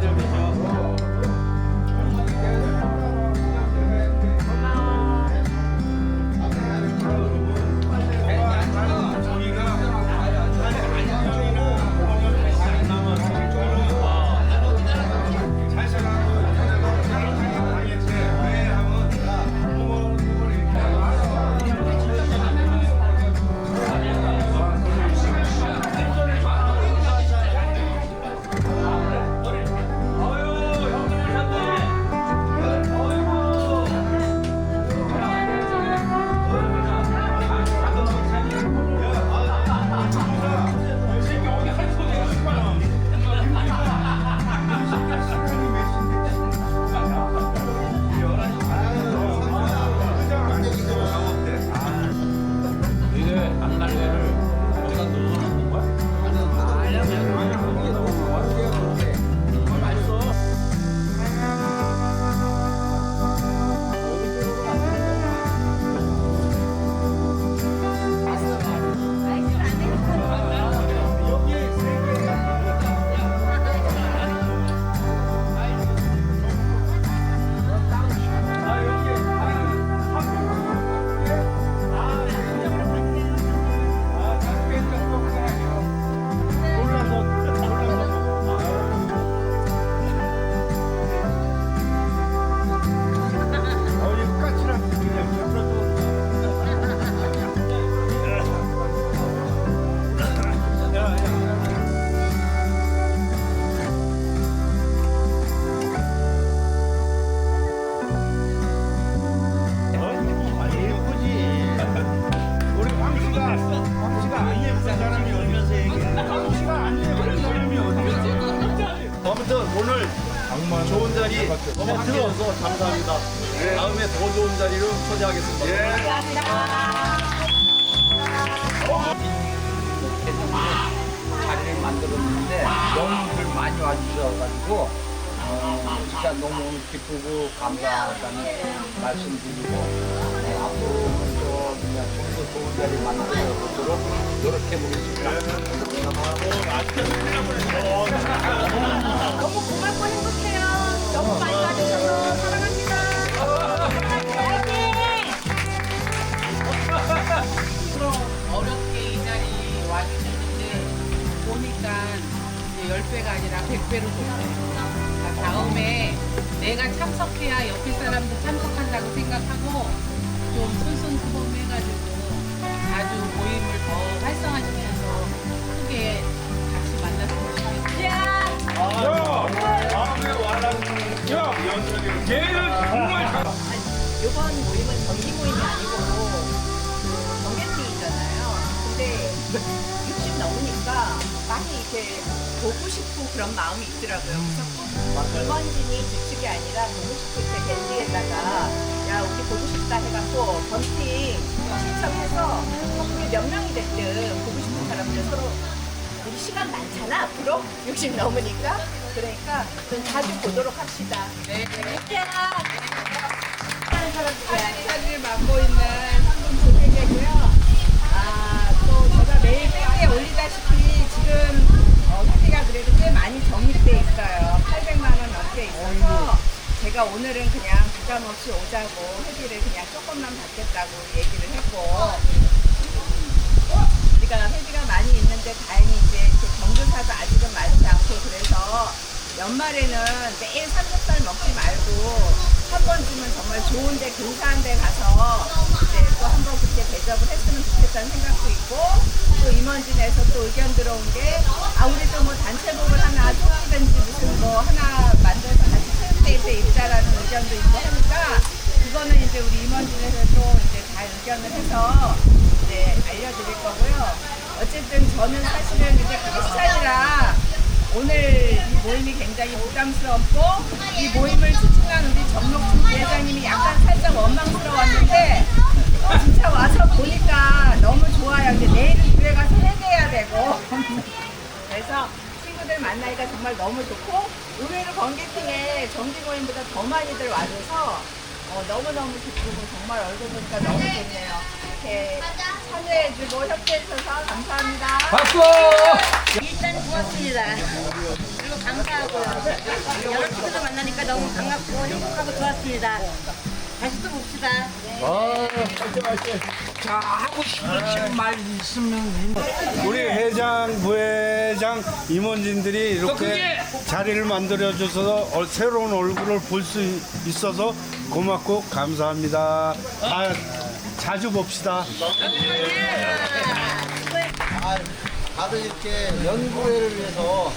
对不。 너무 함께해서 감사합니다. 다음에 더 좋은 자리로 초대하겠습니다. 자리를 만들었는데 너무들 많이 와주셔가지고 어, 진짜 너무 기쁘고 감사하다는 말씀드리고 네, 앞으로 좀 그냥 좀더 좋은 자리 만들어 보도록 노력해 보겠습니다. 너무 고맙고 행복해요. 너무 많이 와주셔서 사랑 그런 마음이 있더라고요. 그래서 꼭 임원진이 주축이 아니라 보고 싶을 때 밴드에다가 야 우리 보고 싶다 해갖고 번팅 신청해서 뭐 그게 몇 명이 됐든 보고 싶은 사람들 서로 우리 시간 많잖아 앞으로 60 넘으니까 그러니까 좀 자주 보도록 합시다. 네. 하 제가 오늘은 그냥 부담 없이 오자고 회비를 그냥 조금만 받겠다고 얘기를 했고 우리가 회비가 많이 있는데 다행히 이제 경조사도 아직은 많지 않고 그래서 연말에는 매일 삼겹살 먹지 말고 한 번쯤은 정말 좋은데 근사한 데 가서 이제 또 한 번 그렇게 대접을 했으면 좋겠다는 생각도 있고 또 임원진에서 또 의견 들어온 게 아 우리도 뭐 단체복을 하나 조끼든지 무슨 뭐 하나 만들어서 같이 체육대회에 입자라는 의견도 있고 하니까 그거는 이제 우리 임원진에서 또 이제 다 의견을 해서 이제 알려드릴 거고요. 어쨌든 저는 사실은 이제 크리스찬이라 오늘 이 모임이 굉장히 부담스럽고 이 모임을 추진한 우리 정록춘 부회장님이 약간 살짝 원망스러웠는데 또 진짜 와서 보니까 너무 좋아요. 이제 내일은 교회 가서 회개해야 되고 그래서 친구들 만나니까 정말 너무 좋고 의외로 번개팅에 정기 모임보다 더 많이들 와줘서 어, 너무너무 기쁘고 정말 얼굴 보니까 너무 좋네요. 이렇게 참여해주고 협조해주셔서 감사합니다. 일단 고맙습니다. 그리고 감사하고요. 여러 친구들 만나니까 너무 반갑고 행복하고 좋았습니다. 다시 또 봅시다. 자 하고 싶으신 말 있으면 우리 회장, 부 회장, 임원진들이 이렇게 자리를 만들어 줘서 어, 새로운 얼굴을 볼 수 있어서 고맙고 감사합니다. 아, 자주 봅시다. 다들 이렇게 연구회를 위해서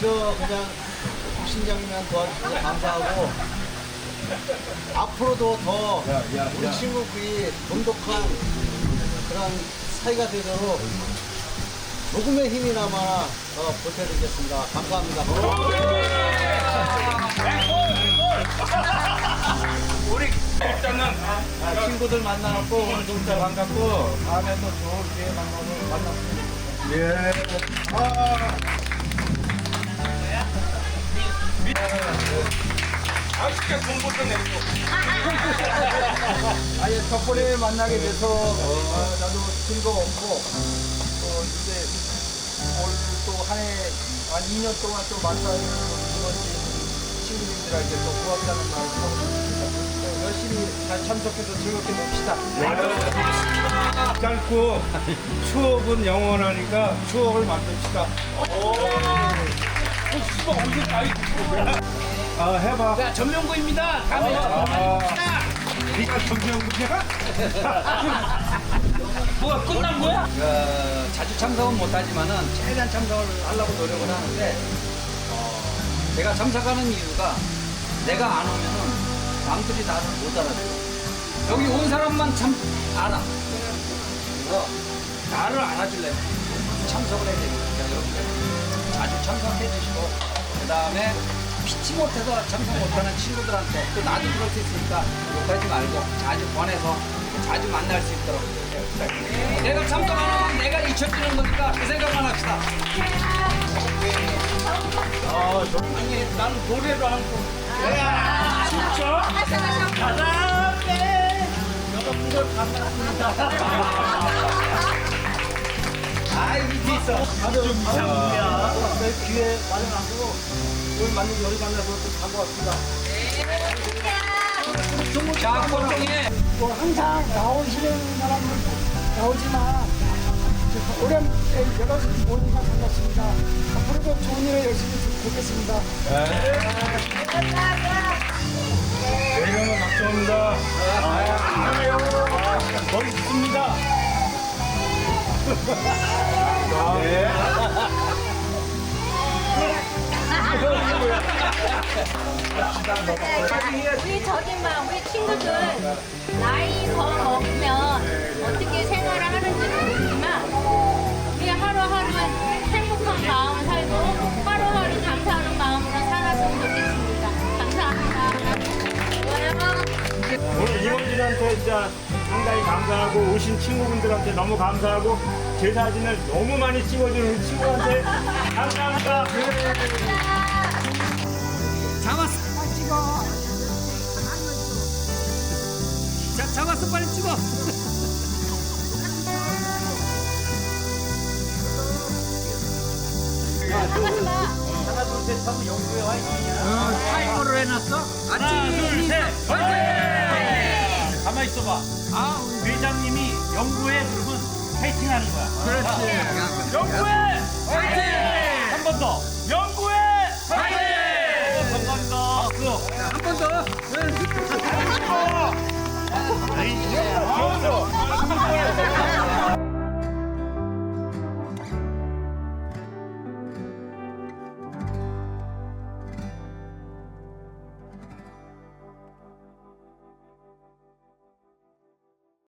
저 그냥 신장이면 도와주셔서 감사하고 앞으로도 더 우리 친구들이 돈독한 그런 사이가 되도록 조금의 힘이나마 어, 보태드리겠습니다. 감사합니다. 아, 친구들 만나갖고 오늘 진짜 반갑고 다음에 또 좋은 기회 만나서 만났습니다. 예. 아예 덕분에 만나게 돼서 어, 나도 즐거웠고 또 이제 올또한해한 2년 동안 또 만나는 이번지 친구들한테 또 고맙다는 말을 하고 싶습니다. 열심히 잘 참석해서 즐겁게 놉시다. 짧고 추억은 영원하니까 추억을 만듭시다. 아, 해봐. 자, 전명구입니다. 다음에 아, 네가 정명구야? 뭐가 끝난 거야? 어, 자주 참석은 못하지만은 최대한 참석을 하려고 노력을 하는데 어, 제가 참석하는 이유가 내가 안 오면은 남들이 나를 못 알아줘요. 여기 온 사람만 참 알아. 그래서 나를 알아주려면 참석을 해야 되니까 여러분들 자주 참석해 주시고 그 다음에 피치 못해서 참석 못하는 친구들한테 또 나도 그럴 수 있으니까 욕하지 말고 자주 권해서 자주 만날 수 있도록 내가 참석 안 하면 내가 잊혀지는 거니까 그 생각만 합시다 아니 나는 노래로 한 곡. 아이 밑에 있어 이상이야. 내 귀에 마련하고 오늘 만난 여기 만나서 또 반가웠습니다. 자 꽃종이 뭐 항상 나오시는 사람은 나오지만 이제 오랜 여러 분 모니까 반갑습니다. 앞으로도 좋은 일을 열심히 보겠습니다. 내 이름은 박정입니다. 멋있습니다. 우리 저기 막 우리 친구들 나이 더 먹으면 어떻게 생활을 하는지는 모르지만 우리 하루하루 행복한 마음 살고 하루하루 감사하는 마음으로 살았으면 좋겠습니다. 감사합니다. 오늘 임원진한테 진짜 상당히 감사하고 오신 친구분들한테 너무 감사하고 제 사진을 너무 많이 찍어주는 친구한테 감사합니다. 잡았어 자 잡았어 빨리 찍어 하나 둘셋 영구에 와 있냐. 타이머를 해놨어? 하나 둘셋 화이팅! 가만 있어봐. 아 회장님이 영구에 그러면 파이팅 하는 거야. 그렇지 영구에 파이팅! 한 번 더.